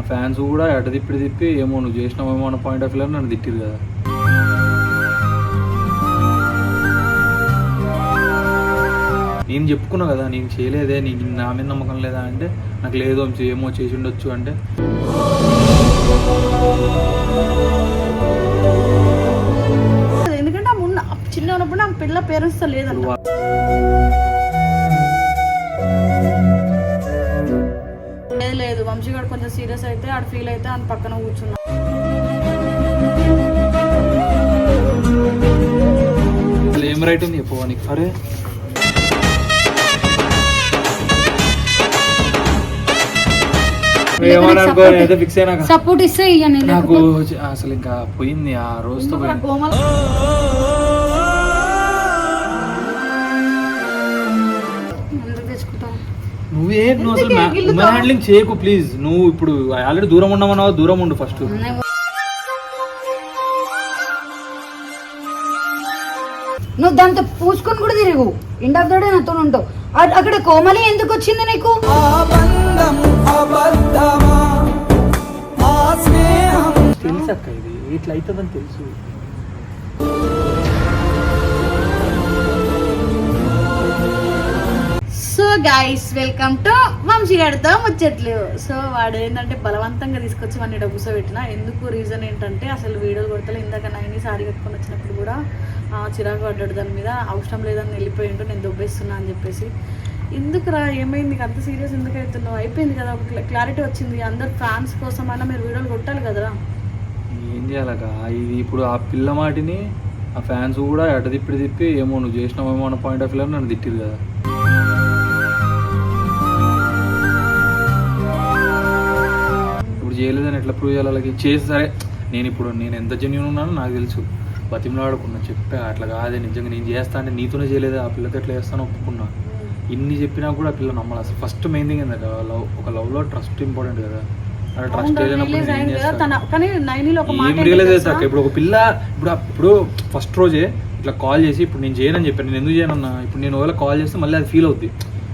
ఆ ఫ్యాన్స్ కూడా అటు తిప్పి తిప్పి ఏమో నువ్వు చేసినావేమో అన్న పాయింట్ ఆఫ్ వ్యూ నన్ను తిట్టిరు కదా. నేను చెప్పుకున్నా కదా నేను చేయలేదే నీకు నా మీద నమ్మకం లేదా అంటే నాకు లేదు ఏమో చేసి ఉండొచ్చు అంటే. ఎందుకంటే ఉన్న చిన్న ఉన్నప్పుడు నాకు పిల్ల పేరెంట్స్తో లేదన్నమాట లేదు. వంశీ గారు కొంచెం సీరియస్ అయితే ఆడ ఫీల్ అయితే ఆయన పక్కన కూర్చున్నా. ఏం రైట్ ఉంది చెప్పవా నీకు అరే సపోర్ట్ ఇస్తే నాకు అసలు ఇంకా పోయింది ఆ రోజుతో నువ్వే నువ్వు అసలు ఉమెన్ హ్యాండ్లింగ్ చేయకు ప్లీజ్ నువ్వు ఇప్పుడు ఆల్రెడీ దూరం ఉండమన్నావు దూరం ఉండు ఫస్ట్ నువ్వు దాంతో పూసుకొని కూడా తిరుగు. ఎండ్ ఆఫ్ ద డే నాతో ఉంటావు. అక్కడ కోమలి ఎందుకు వచ్చింది నీకు? తెలుసు అక్క ఇది. ఇట్లా అవుతుందని తెలుసు. So guys welcome to Vamshi గారితో ముచ్చట్లు. సో వాడు ఏంటంటే బలవంతంగా తీసుకొచ్చి వాడిని ఇక్కడ కూర్చోబెట్టిన. ఎందుకు రీజన్ ఏంటంటే అసలు వీడియోలు కొడతలే ఇందాక నైని సారీ కట్టుకొని వచ్చినప్పుడు కూడా చిరాకు పడ్డాడు దాని మీద. అవసరం లేదని వెళ్ళిపోయిండు నేను దొబ్బేస్తున్నా అని చెప్పేసి. ఎందుకురా ఏమైంది? అంత సీరియస్ ఎందుకు అవుతున్నావు? అయిపోయింది కదా ఒక క్లారిటీ వచ్చింది. అందరు ఫ్యాన్స్ కోసం అయినా మీరు వీడియోలు కొట్టాలి కదరా. ఏం చేయాలక ఇది ఇప్పుడు ఆ పిల్ల మాటిని ఆ ఫ్యాన్స్ కూడా ఎట తిప్పి తిప్పి ఏమో నువ్వు చేసినావేమో అన్న పాయింట్ ఆఫ్ వ్యూలో నన్ను తిట్టిరు కదా. చేయలేదని ఎట్లా ప్రూవ్ చేయాలి వాళ్ళకి? చేసి సరే నేను ఇప్పుడు నేను ఎంత జెన్యున్ ఉన్నానో నాకు తెలుసు. బతిమలాడుకున్నా చెప్పా అట్లా కాదే నిజంగా నేను చేస్తా అంటే నీతోనే చేయలేదు? ఆ పిల్లకి ఎట్లా చేస్తానో ఒప్పుకున్నా. ఇన్ని చెప్పినా కూడా ఆ పిల్ల నమ్మాలి. అసలు ఫస్ట్ మెయిన్ థింగ్ ఏంటంటే లవ్ ఒక లవ్లో ట్రస్ట్ ఇంపార్టెంట్ కదా. ఇప్పుడు ఒక పిల్ల ఇప్పుడు ఇప్పుడు ఫస్ట్ రోజే ఇట్లా కాల్ చేసి ఇప్పుడు నేను చేయనని చెప్పాను. నేను ఎందుకు చేయనన్నా? ఇప్పుడు నేను ఒకవేళ కాల్ చేస్తే మళ్ళీ అది ఫీల్ అవుద్ది.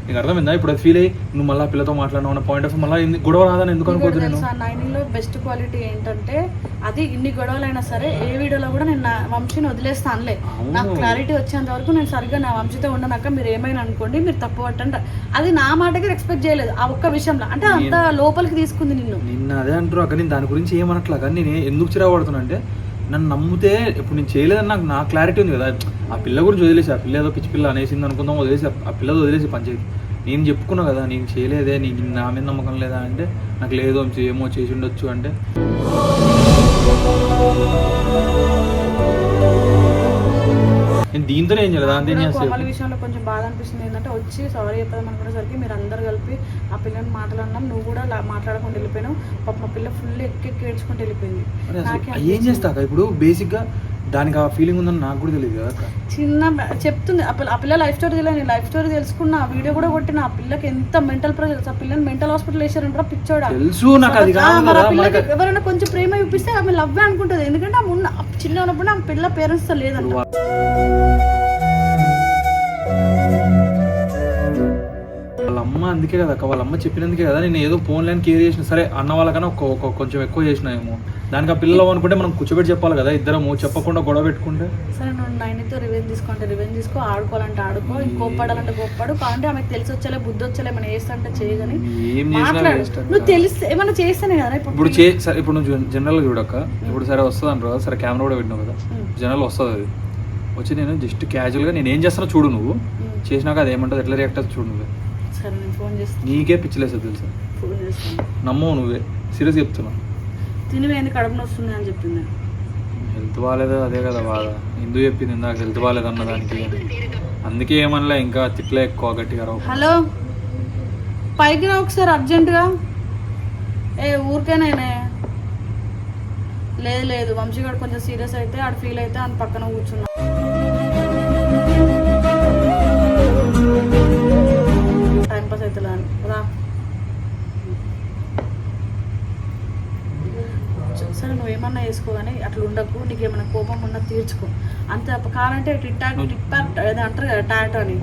నీకు అర్థమైందా? ఇప్పుడు అది ఫీల్ అయ్యి నువ్వు మళ్ళీ పిల్లతో మాట్లాడినావు పాయింట్ ఆఫ్ మళ్ళీ గొడవ రాదని ఎందుకు అనుకోవద్దు నైనిలో బెస్ట్ క్వాలిటీ ఏంటంటే అది ఇన్ని గొడవలైనా సరే ఏ వీడియోలో కూడా నేను నా వంశీని వదిలేస్తానులే. నాకు క్లారిటీ వచ్చేంత వరకు నేను సరిగ్గా నా వంశీతో ఉండనాక మీరు ఏమైనా అనుకోండి మీరు తప్పు పట్టండి. అది నా మాటకి రెస్పెక్ట్ చేయలేదు ఆ ఒక్క విషయంలో. అంటే అంత లోపలికి తీసుకుంది నిన్ను. నిన్న అదే అంటారు అక్కడ నేను దాని గురించి ఏమనట్లా? కానీ నేను ఎందుకు చిరాపడుతున్నా అంటే నన్ను నమ్మితే ఇప్పుడు నేను చేయలేదని నాకు నా క్లారిటీ ఉంది కదా. ఆ పిల్ల గురించి వదిలేసి ఆ పిల్ల ఏదో పిచ్చి పిల్ల అనేసింది అనుకుందాం వదిలేసి ఆ పిల్లది వదిలేసి పంచాయతీ నేను చెప్పుకున్నా కదా నేను చేయలేదే నీకు నా మీద నమ్మకం లేదా అంటే నాకు లేదో ఏమో చేసి ఉండొచ్చు అంటే. దీంతోనే ఏం చేయలేదు దాంతో నాకు కోమల విషయంలో కొంచెం బాధ అనిపిస్తుంది. ఏంటంటే వచ్చి సారీ చెప్తాం అనుకునేసరికి మీరు అందరు కలిపి ఆ పిల్లని మాట్లాడినాం నువ్వు కూడా మాట్లాడకుండా వెళ్ళిపోయినావు. పాప మా పిల్ల ఫుల్ ఎక్కి ఏడ్చుకుంటూ వెళ్ళిపోయింది ఏం. చేస్తాక ఇప్పుడు బేసిక్గా దానికి ఆ ఫీలింగ్ ఉందని నాకు కూడా తెలియదు కదా. చిన్న చెప్తుంది. ఆ పిల్ల ఆ లైఫ్ స్టోరీ తెలియదు. నేను లైఫ్ స్టోరీ తెలుసుకున్నా ఆ వీడియో కూడా కొట్టిన. ఆ పిల్లకి ఎంత మెంటల్ ప్రెషర్ ఆ పిల్లని మెంటల్ హాస్పిటల్ వేసారంటారా పిచ్చోడా? తెలుసు నాకు అది ఆ, ఆ పిల్లకి ఎవరైనా కొంచెం ప్రేమ చూపిస్తే ఆమె లవ్ అనుకుంటది. ఎందుకంటే ఆమె ఉన్న చిన్న ఉన్నప్పుడు ఆమె పిల్ల పేరెంట్స్తో లేదంట. అమ్మ అందుకే కదా వాళ్ళ అమ్మ చెప్పినందుకే కదా నేను ఏదో ఫోన్ లైన్ కేర్ చేసిన. సరే అన్న వాళ్ళకన్నా ఒక కొంచెం ఎక్కువ చేసినాయేమో దానికి ఆ పిల్లలు అనుకుంటే మనం కూర్చోబెట్టి చెప్పాలి కదా ఇద్దరము చెప్పకుండా గొడవ పెట్టుకుంటే. సరే నువ్వు నైన్తో రివెంజ్ తీసుకుంటే రివెంజ్ తీసుకో ఆడుకోవాలంటే ఆడుకో కోప్పడాలంటే కోప్పడు. కావాలంటే ఆమెకు తెలిసి వచ్చేలే బుద్ధి వచ్చేలే మనం వేస్తంటే చేయగని. ఏం చేసినా. నువ్వు తెలిస్తే ఏమైనా చేస్తేనే కదా ఇప్పుడు చే సరే ఇప్పుడు నువ్వు జనరల్గా చూడక్క ఇప్పుడు సరే వస్తుంది అంటారు కదా సరే కెమెరా కూడా పెట్టినావు కదా. జనరల్ వస్తుంది అది. వచ్చి నేను జస్ట్ క్యాజువల్గా నేను ఏం చేస్తానో చూడు నువ్వు. చేసినాక అది ఏమంటుంది ఎట్లా రియాక్ట్ అవుతుంది చూడు నువ్వే. నేను ఫోన్ చేస్తాను నీకే పిచ్చిలేస్తుంది తెలుసా? ఫోన్ చేస్తాను నమ్మవు నువ్వే. సీరియస్ చెప్తున్నా. తినివేంది కడుపు నొస్తుంది అని చెప్పింది. హెల్త్ బాగాలేదు అదే కదా బాధ. ఎందుకు చెప్పింది? ఇందాక హెల్త్ బాగాలేదు అన్న దానికి. అందుకే ఏమనలే ఇంకా తిట్లే ఎక్కువ గట్టిగా రావు. హలో? పైకి రా ఒకసారి అర్జెంటుగా. ఏ ఊరికేనేనే లేదు లేదు. వంశీగాడు కొంచెం సీరియస్ అయితే ఆడ ఫీల్ అయితే అని పక్కన కూర్చున్నా. నువ్వేమన్నా వేసుకో కానీ అట్లా ఉండకు నీకు ఏమైనా కోపం ఉన్నా తీర్చుకో. అంతే కావాలంటే టిట్టాక్ టిట్టాక్ ఏదో అంటారు కదా టాట్ అని.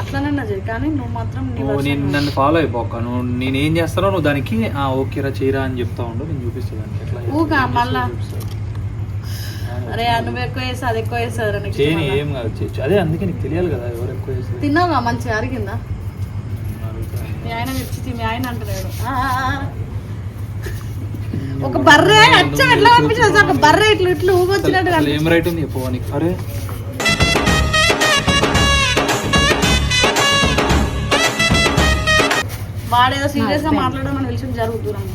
అట్లనన్నా చేయి కానీ నువ్వు మాత్రం నేను నన్ను ఫాలో అయిపోక నువ్వు నేను ఏం చేస్తానో నువ్వు దానికి ఆ ఓకేరా చేయరా అని చెప్తా ఉండు నేను చూపిస్తాను ఎట్లా ఊగా మళ్ళా. అరే నువ్వు ఎక్కువ వేసి అది ఎక్కువ వేసారు నెక్స్ట్ చేయని ఏం కాదు చేయొచ్చు అదే అందుకే నీకు తెలియాలి కదా ఎవరు ఎక్కువ చేస్తారు. తిన్నావుగా మంచిగా అరిగిందా? మీ ఆయన తెచ్చి మీ ఆయన అంటున్నాడు. ఒక బర్రె అచ్చం ఎట్లా పంపించిన ఒక బర్రె ఇట్లా ఇట్లా ఊగొచ్చినట్టు ఏం రైట్ ఉంది చెప్పు నీకు అరే. వాడేదో సీరియస్గా మాట్లాడడం మన విషయం జరుగుతున్నాం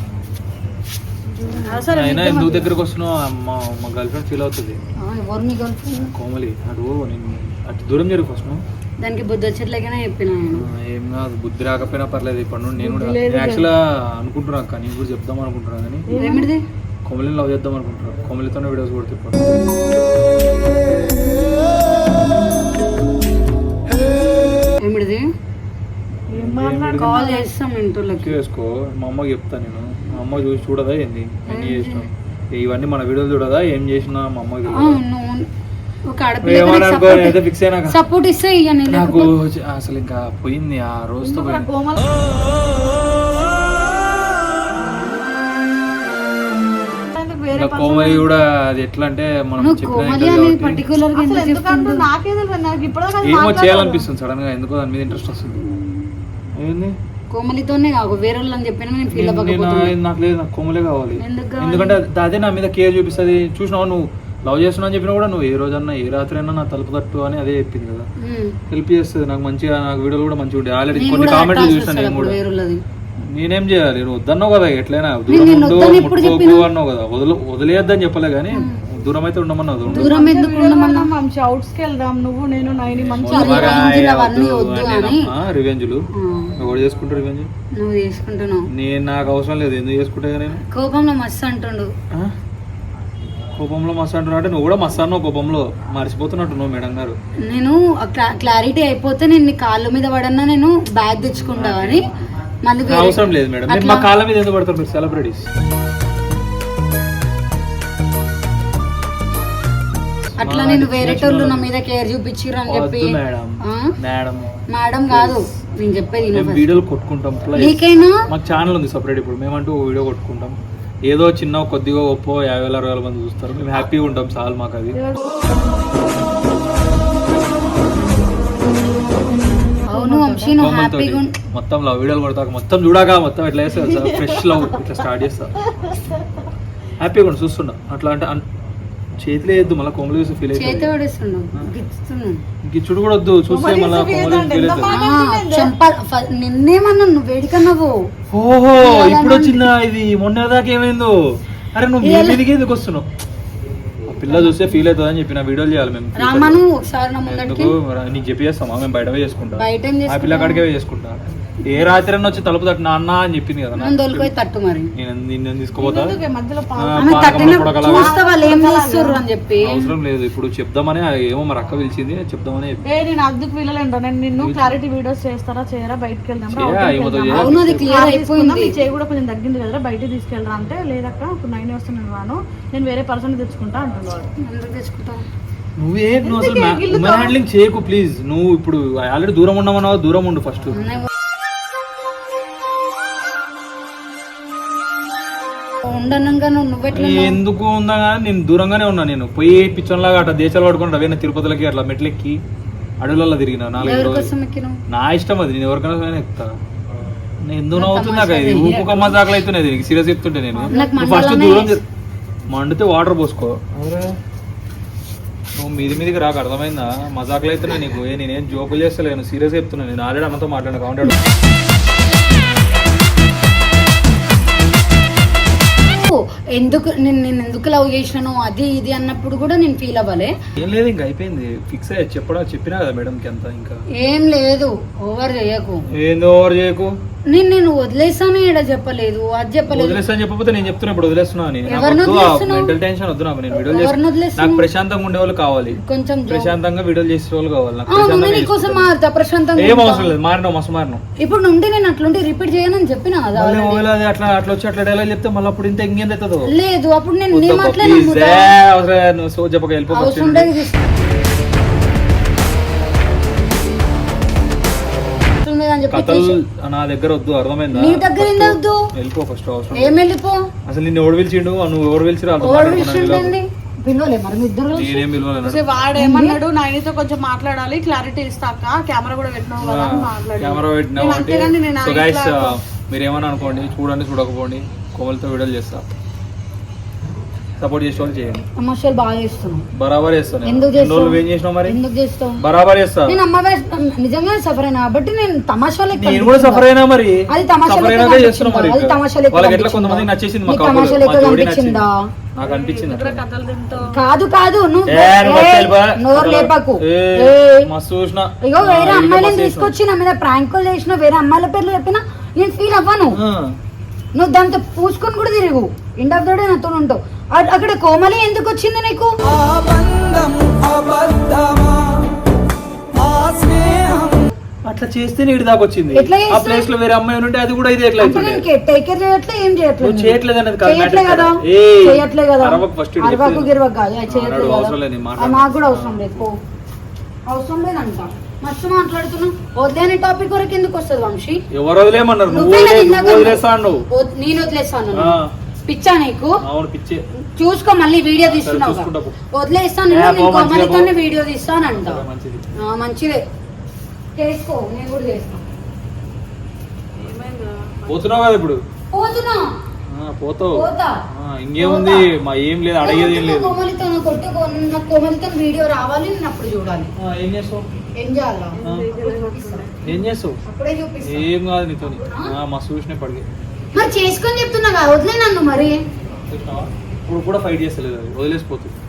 సరే అయినా ఎందుకు దగ్గరకు వస్తున్నావు? మా మా గర్ల్ ఫ్రెండ్ ఫీల్ అవుతుంది. ఆ, ఎవరు నీ గర్ల్ ఫ్రెండ్ కోమలి అటు నేను అటు దూరం జరుగు ఫస్ట్ దానికి బుద్ధి వచ్చేట్లేకనే చెప్పిన నేను. ఏం కాదు బుద్ధి రాకపోయినా పర్లేదు ఇప్పటి నుండి నేను కూడా యాక్చువల్గా అనుకుంటున్నా అక్క నేను కూడా చెప్దాం అనుకుంటున్నా కానీ ఏమిటిది? కోమలిని లవ్ చేద్దాం అనుకుంటున్నా. కోమలితోనే వీడియోస్ కొడుతూ ఇప్పుడు ఏమిటిది? ఏం కాల్ చేస్తాం ఎక్కువ వేసుకో మా అమ్మకి చెప్తా నేను. మా అమ్మ చూసి చూడదా ఏంది? చేసినాం. ఇవన్నీ మన వీడియోలు చూడదా? ఏం చేసినా మా అమ్మకి ఒక ఆడపిల్ల సపోర్ట్ ఇస్తే ఇయ్యని నాకు అసలు ఇంకా పోయింది ఆ రోజుతో. కోమల్? కూడా అది ఎట్లా అంటే మనం ఏమో. చేయాలనిపిస్తుంది సడన్గా ఎందుకో దాని మీద ఇంట్రెస్ట్ వస్తుంది. ఏంది కోమలితోనే కాదు వేరే వాళ్ళని చెప్పినా నేను ఫీల్ నేను- నేను- అవ్వకపోతున్నా నాకు లేదు నాకు కోమలే కావాలి. ఎందుకు కావాలి? ఎందుకంటే అది- అదే నా మీద కేర్ చూపిస్తుంది. చూసినావు నువ్వు? లవ్ చేస్తున్నా అని చెప్పినా కూడా నువ్వు ఏ రోజన్నా ఏ రాత్రి అయినా నా తలుపు తట్టు అని అదే చెప్పింది కదా. హెల్ప్ చేస్తుంది. నాకు మంచిగా నాకు వీడియోలు కూడా మంచిగా ఉంటాయి. ఆల్రెడీ నేను కొన్ని కామెంట్లు చూసాను నేను కూడా. నేనేం చేయాలి? నువ్వు వద్దన్నావు కదా ఎట్లయినా నేను దూరం ఉండు ముట్టుకోకు? అన్నావు కదా. వదిలే వదిలేయద్దని చెప్పలే కానీ దూరం అయితే ఉండమన్నావు. దూరం ఎందుకు ఉండమన్నా? మనం మంచి అవుట్స్కి వెళ్దాం నువ్వు నేను నైని మంచి రివెంజ్లు ఎవరు చేసుకుంటారు రివెంజ్ నువ్వు చేసుకుంటున్నావు. నేను నాకు అవసరం లేదు. ఎందుకు చేసుకుంటా నేను? కోపంలో మస్తు అంటుండు. ఆ? కోపంలో మస్తు అంటున్నావు అంటే నువ్వు కూడా మస్తు అన్నావు కోపంలో. మర్చిపోతున్నట్టు నువ్వు మేడం గారు. నేను క్లారిటీ అయిపోతే నేను నీ కాళ్ళ మీద పడన్నా నేను బ్యాగ్ తెచ్చుకుంటా అని మళ్ళీ అవసరం లేదు మేడం. మీరు మా కాళ్ళ మీద ఎందుకు పడతారు మీరు సెలబ్రిటీస్? అట్లా నేను వేరేటోళ్ళు నా మీద కేర్ చూపించిర్రు అని చెప్పి. మేడం? మేడం. మేడం కాదు. నేను చెప్పేది. వీడియోలు కొట్టుకుంటాం. నీకైనా మాకు ఛానల్ ఉంది సపరేట్ ఇప్పుడు. మేమంటూ వీడియో కొట్టుకుంటాం. ఏదో చిన్న కొద్దిగా ఒప్పో యాభై వేల అరవై వేల మంది చూస్తారు. మేము హ్యాపీగా ఉంటాం చాలు మాకు అది మొత్తం లవ్ వీడియోలు కొడతాక మొత్తం చూడాక మొత్తం ఎట్లా చేస్తారు? ఫ్రెష్ లవ్ ఇట్లా స్టార్ట్ చేస్తా హ్యాపీగా ఉండి చూస్తున్నా అట్లా అంటే చేతిలో వేయద్దు మళ్ళీ కొమ్మలు చూసి ఫీల్ చేతి పడేస్తున్నావు గిచ్చుడు కూడా వద్దు చూస్తే మళ్ళీ అవుతుంది. ఫీల్ అవుతుంది. నిన్నేమన్నా నువ్వు వేడికన్నావు ఓహో ఇప్పుడు వచ్చిందా ఇది? మొన్న దాకా ఏమైందో? అరే నువ్వు మీ మీదకి ఎందుకు వస్తున్నావు? ఆ పిల్ల చూస్తే ఫీల్ అవుతుంది అని చెప్పి నా వీడియోలు చేయాలి మేము. రామను ఒకసారి నీకు చెప్పి చేస్తామా మేము బయట చేసుకుంటాం. ఆ పిల్ల చేసుకుంటావు? కాడికే పోయి చేసుకుంటా. ఏ రాత్రి అన్న వచ్చి తలుపు తట్టు నాన్న అని చెప్పింది కదా నన్ను తోలుకొని తట్టు మరి. నేను నిన్ను తీసుకోపోతా? అని చెప్పి. అవసరం లేదు ఇప్పుడు చెప్దామని ఏమో మరి అక్క పిలిచింది చెప్దామని చెప్పి. ఏ నేను అద్దుకు వీళ్ళలేంటో నేను నిన్ను క్లారిటీ వీడియోస్ చేస్తారా చేయరా బయటకు వెళ్దాం చేయా, కూడా కొంచెం తగ్గింది కదరా బయటికి తీసుకెళ్ళరా అంటే లేదక్క ఇప్పుడు నైన్ వస్తే నేను రాను. నేను వేరే పర్సన్ తెచ్చుకుంటా అంటున్నాడు. నువ్వే నువ్వు అసలు హ్యాండ్లింగ్ చేయకు ప్లీజ్ నువ్వు ఇప్పుడు ఆల్రెడీ దూరం ఉండమన్నావు దూరం ఉండు ఫస్ట్ నువ్వెట్లా ఎందుకు ఉందా కానీ నేను దూరంగానే ఉన్నా నేను. పోయి పిచ్చోన్లాగా అట్లా దేశాలు పడుకుంటా అవే తిరుపతిలకి అట్లా మెట్లెక్కి అడవులలో తిరిగిన నాలుగు రోజులు. నా ఇష్టం అది నేను ఎవరికైనా సరే ఎక్కుతా. నేను ఎందుకు నవ్వుతుంది నాకు ఇది ఊపు కమ్మ దాఖలు అవుతున్నాయి దీనికి సీరియస్ చెప్తుంటే నేను. ఫస్ట్ దూరం మండితే వాటర్ పోసుకో. నువ్వు మీది మీదికి రాక అర్థమైందా? మజాకులు అవుతున్నా నీకు. ఏ నేనేం జోకులు చేస్తలేను సీరియస్ చెప్తున్నా. నేను ఆల్రెడీ అన్నతో మాట్లాడిన కాంటాడు ఎందుకు నేను నేను ఎందుకు లవ్ చేసినాను అది ఇది అన్నప్పుడు కూడా నేను ఫీల్ అవ్వలే. ఏం లేదు ఇంకా అయిపోయింది. ఫిక్స్ అయ్యి చెప్పడం చెప్పినా కదా మేడంకి ఎంత ఇంకా. ఏం లేదు ఓవర్ చేయకు. ఏందో ఓవర్ చేయకు? నేను నేను వదిలేసాను ఇక్కడ చెప్పలేదు అది చెప్పలేదు. వదిలేస్తా చెప్పకపోతే నేను చెప్తున్నా ఇప్పుడు వదిలేస్తున్నా. అని నాకు ఎవరిని వద్దు వదిలేస్తున్నావు? మెంటల్ టెన్షన్ వద్దు నాకు. నేను వీడియోలు ఎవరిని చేసి వదిలేస్తున్నావు? నాకు ప్రశాంతంగా ఉండే వాళ్ళు కావాలి. కొంచెం జో- ప్రశాంతంగా వీడియోలు చేసే వాళ్ళు కావాలి. నాకు ప్రశాంతంగా నీకోసం. మారుతా ప్రశాంతంగా ఏం ఉంటా. అవసరం లేదు మారినావు మస్తు మారినావు ఇప్పుడు నుండి నేను అట్లుంటే రిపీట్ చేయనని చెప్పిన కదా మళ్ళీ already. ఒకవేళ అది అట్లా అట్లా వచ్చి అట్లా డైలాగ్ చెప్తే మళ్ళీ అప్పుడు ఇంత ఇంకేం అవుతుందో లేదు అప్పుడు నేను నీ వద్దబ్బా, మాటలే please. నమ్ముతా. ఏ, అవసరం లేదు. నువ్వు సో చెప్పక వెళ్ళిపో first అవసరం నుండి. ఉండేది తీసుకో. కథలు చెప్పి నా దగ్గర వద్దు అర్థమైందా? నీ దగ్గర First ఎందుకు వద్దు? వెళ్ళిపో ఫస్ట్ అవసరం ఏం వెళ్ళిపో? అసలు నిన్ను ఎవడు పిలిచిండు? నువ్వు ఎవరు పిలిచిరు నాయనతో కొంచెం మాట్లాడాలి క్లారిటీ ఇస్తాక కెమెరా కూడా పెట్టినావు కదా మీరు ఏమని అనుకోండి చూడండి చూడకపోండి కోమలతో వీడియోలు చేస్తా. సపోర్ట్ చేసే వాళ్ళు చేయండి. సమస్యలు బాగా చేస్తున్నావు బరాబర్ చేస్తాను ఎందుకు రోజులు చేస్తావు ఏం చేసినావు మరి? ఎందుకు చేస్తావు? బరాబర్ చేస్తా నేను అమ్మ వయసు- నిజంగా సఫర్ అయినా కాబట్టి నేను తమాషా లెక్క నేను కూడా సఫర్ అయినా మరి. అది తమాషా సఫర్ లెక్క అయినాకే? చేస్తున్నా మరి అది తమాషా లెక్క వాళ్ళకి ఎట్లా? కొంతమంది నచ్చేసింది? మా నీకు. తమాషా మా లెక్క జోడి నచ్చింది? కనిపించిందా? నాకు అనిపించింది అట్లా. కాదు కాదు నువ్వు ఏ, నువ్వు ఏయ్, వచ్చేయాలి బా. నోరు లేపకు. ఏ, ఏయ్. మస్తు చూసిన. ఇగో వేరే ఆ, అమ్మాయిలను మస్తు తీసుకొచ్చి నా మీద ప్రాంకులు చేసిన వేరే అమ్మాయిల పేర్లు చెప్పినా నేను ఫీల్ అవ్వను. ఆ. నువ్వు దాంతో పూసుకొని కూడా తిరుగు. ఎండ్ ఆఫ్ ద డే నాతో ఉంటావు అక్కడ కోమలి ఎందుకు వచ్చింది నీకు? అట్లా చేస్తే నీటి దాకా వచ్చింది. ఆ చేస్తా? ప్లేస్లో వేరే అమ్మాయి ఉంటే అది కూడా ఇది ఎట్లా అంటే అవుతుండే నేను టేక్ కేర్ చేయట్లే ఏం చేయట్లేదు నువ్వు చేయట్లేదు అన్నది కాదు చేయట్లే కదా? చేయట్లే కదా? అరవకు first ఇది అరవకు చెప్పేది. గిరవకు కాదు. అది చేయట్లే మాట్లాడు, కదా? అవసరం లేదు. మాకు కూడా అవసరం లేదు పో. అవసరం లేదంట. మస్తు మాట్లాడుతున్నావు. టాపిక్ వరకు ఎందుకు వస్తుంది వంశీ? ఎవరు వదిలేమన్నారు నువ్వు నేను వదిలేస్తాను ఆ, పిచ్చా నీకు? చూసుకో మళ్ళీ వీడియో పో. వదిలేస్తాను పో. వీడియో తీస్తానంట. సరే, మంచిది. ఆ, మంచిదే. చేసుకో నేను కూడా చేస్తాను? పోతున్నావు కదా ఇప్పుడు? పోతున్నా. ఆ, పోతావు. పోతా. ఆ, ఇంకేముంది? మా ఏం లేదు అడిగేది ఏం లేదు. కోమలితో కోమలితో వీడియో రావాలి నేను అప్పుడు చూడాలి. ఆ, ఏం చేస్తావు? ఏం చేయాలా. ఏం చేస్తావు? ఏం కాదు నీతో చూసిన పడిగే. మరి చేసుకొని చెప్తున్నా కదా వదిలే నన్ను మరి. ఇప్పుడు కూడా ఫైట్ చేస్తలేదు అది వదిలేసిపోతుంది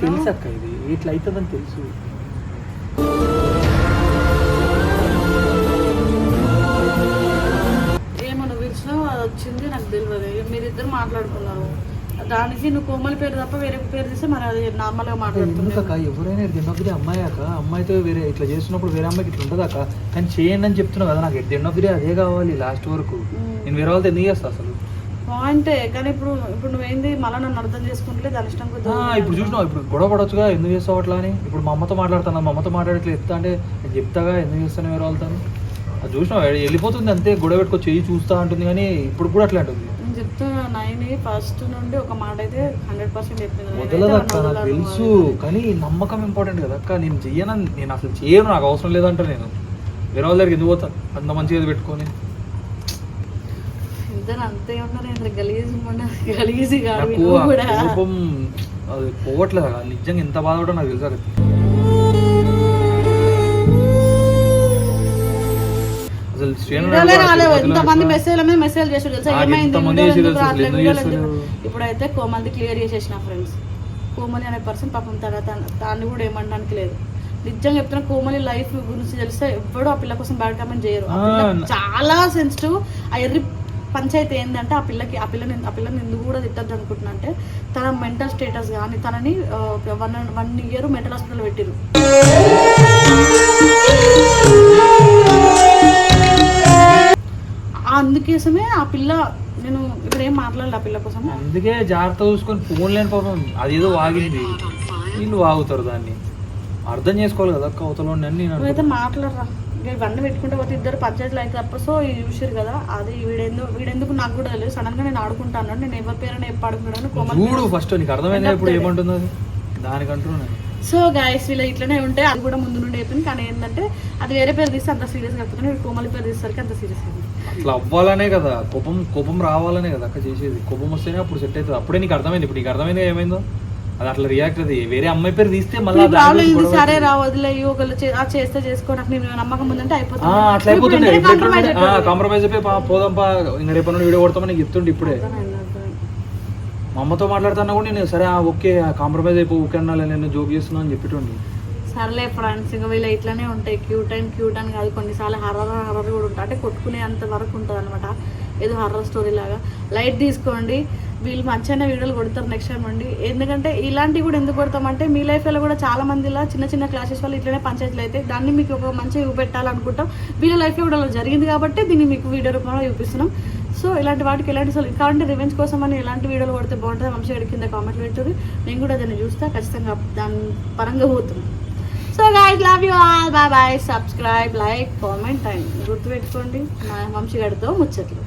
తెలుసు? అక్క ఇది ఇట్లా అవుతుందని తెలుసు. ఏమో నువ్వు అది వచ్చింది నాకు తెలియదు. మీరిద్దరు మాట్లాడుకున్నారు. దానికి నువ్వు కోమలి పేరు తప్ప వేరే పేరు తీస్తే మరి అది నార్మల్గా మాట్లాడుతున్నావు ఎందుకక్క? ఎవరైనా తిన్నప్పుడు అమ్మాయి అక్క. అమ్మాయితో వేరే ఇట్లా చేస్తున్నప్పుడు వేరే అమ్మాయికి ఇట్లా ఉంటుంది అక్క. కానీ చేయండి అని చెప్తున్నావు కదా నాకు. At end of the day అదే కావాలి లాస్ట్ వరకు. నేను వేరే వాళ్ళతో ఎందుకు చేస్తా అసలు? పాయింటే కానీ ఇప్పుడు ఇప్పుడు నువ్వేంది? మళ్ళీ నన్ను అర్థం చేసుకుంటే దాని ఇష్టం ఇప్పుడు చూసినావు ఇప్పుడు గొడవ పడొచ్చుగా ఎందుకు చేస్తావు అట్లా అని? ఇప్పుడు మా అమ్మతో మాట్లాడుతాను మా అమ్మతో మాట్లాడట్లే ఎత్తా అంటే చెప్తాగా ఎందుకు చేస్తాను వేరే వాళ్ళతో అది చూసినావు వెళ్ళిపోతుంది అంతే గొడవ పెట్టుకో చెయ్యి చూస్తా అంటుంది కానీ ఇప్పుడు కూడా అట్లా అంటుంది నేను చెప్తా నైన్ ఫస్ట్ నుండి ఒక మాట అయితే హండ్రెడ్ పర్సెంట్ వదలదక్క నాకు తెలుసు కానీ నమ్మకం ఇంపార్టెంట్ కదా అక్క నేను చెయ్యను నేను అసలు చేయను నాకు అవసరం లేదంట నేను. వేరే వాళ్ళ దగ్గరికి ఎందుకు పోతాను అంత మంచిగా ఇది పెట్టుకొని? ఇద్దరు అంతే ఉన్నారు ఇంత గలీజ్ గలీజీ కాదు నాకు నువ్వు ఆ కూడా. కోపం అది పోవట్లేదు అక్క. నిజంగా ఎంత బాధపడో నాకు తెలుసు అక్క. చేసారు ఎందుకు అసలు, రావట్లేదు? ఎందుకు వీడియోలు చేస్తారు? ఎందుకు- ఇప్పుడైతే కోమంది క్లియర్ చేసేసిన ఫ్రెండ్స్. కోమలి అనే పర్సన్ పాపం తన- దాన్ని కూడా ఏమనడానికి లేదు. నిజంగా చెప్తున్నా కోమలి లైఫ్ గురించి తెలిస్తే ఎవ్వడు ఆ పిల్ల కోసం బ్యాడ్ కామెంట్ చేయరు. చాలా సెన్సిటివ్ ఆ ఎర్రి పంచాయతీ ఏంటంటే ఆ పిల్లకి ఆ పిల్లని ఆ పిల్లని ఎందుకు కూడా తిట్టద్దు అనుకుంటున్నా అంటే తన మెంటల్ స్టేటస్ కానీ తనని one one year mental hospital పెట్టిరు అందుకోసమే ఆ పిల్ల నేను ఇప్పుడు ఏం మాట్లాడలే ఆ పిల్ల కోసం అందుకే జాగ్రత్త చూసుకొని ఫోన్ లేని పాపం అదేదో వాగింది. వీళ్ళు వాగుతారు దాన్ని. అర్థం చేసుకోవాలి కదా అవతల నేను నువ్వైతే. మాట్లాడరా. ఇవన్నీ పెట్టుకుంటే పోతే ఇద్దరు పంచాయతీలు అయితే తప్ప సో ఇది చూసారు కదా అది వీడెందుకు వీడెందుకు నాకు కూడా తెలియదు. సడన్గా నేను ఆడుకుంటాను నేను ఎవరి పేరు ఎప్పుడు కోమల్ చూడు ఫస్ట్ నీకు అర్థమైందా ఇప్పుడు ఏమంటుంది దానికంటున్నాను సో గాయస్ వీళ్ళు ఇట్లనే ఉంటే అది కూడా ముందు నుండి అయిపోయింది. కానీ ఏంటంటే అది వేరే పేరు తీస్తే అంత సీరియస్ కాకపోతే కోమలి పేరు తీసేసరికి అంత సీరియస్ అట్లా అవ్వాలనే కదా. కోపం కోపం రావాలనే కదా అక్క చేసేది. కోపం వస్తేనే అప్పుడు సెట్ అవుతుంది. అప్పుడే నీకు అర్థమైంది. ఇప్పుడు నీకు అర్థమైంది ఏమైందో? అది అట్లా రియాక్ట్ అది. వేరే అమ్మాయి పేరు తీస్తే మళ్ళీ సరే రా వదిలేయి ఒకళ్ళు చేస్తే చేసుకో నాకు నేను నమ్మకం ఉందంటే అయిపోతుంది. అట్లా అయిపోతుంది. కాంప్రమైజ్ అయిపోయి పోదాం పా ఇంకా రేపు నుండి వీడియో కొడతామని చెప్తుండే ఇప్పుడే. మా అమ్మతో మాట్లాడుతున్నా కూడా నేను సరే ఓకే కాంప్రమైజ్ అయిపో ఓకే అన్నా నేను జోక్ చేస్తున్నా అని చెప్పేటండి సర్లే ఫ్రెండ్స్ ఇంకా వీళ్ళు ఇట్లానే ఉంటాయి. క్యూట్ అండ్ క్యూట్ అని కాదు కొన్నిసార్లు హర్రర్ హర్రర్ కూడా ఉంటాయి. అంటే కొట్టుకునే అంత వరకు ఉంటుంది అనమాట ఏదో హర్రర్ స్టోరీ లాగా. లైట్ తీసుకోండి. వీళ్ళు మంచిగానే వీడియోలు కొడతారు నెక్స్ట్ టైం అండి ఎందుకంటే ఇలాంటివి కూడా ఎందుకు కొడతామంటే మీ లైఫ్లో కూడా చాలా మంది ఇలా చిన్న చిన్న క్లాసెస్ వల్ల ఇట్లనే పంచాయతీలు అయితే దాన్ని మీకు ఒక మంచి చూపెట్టాలనుకుంటాం వీళ్ళ లైఫ్లో కూడా అలా జరిగింది కాబట్టి దీన్ని మీకు వీడియో రూపంలో చూపిస్తున్నాం. సో ఇలాంటి వాటికి ఎలాంటి అసలు కాబట్టి రివెంజ్ కోసం అని ఎలాంటి వీడియోలు కొడితే బాగుంటుంది వంశీ కింద కామెంట్లు పెట్టుర్రి నేను కూడా దాన్ని చూస్తా ఖచ్చితంగా దాని పరంగా పోతున్నాను so guys love you all bye bye subscribe like comment and గుర్తుపెట్టుకోండి మా వంశీ గడితో ముచ్చట్లు.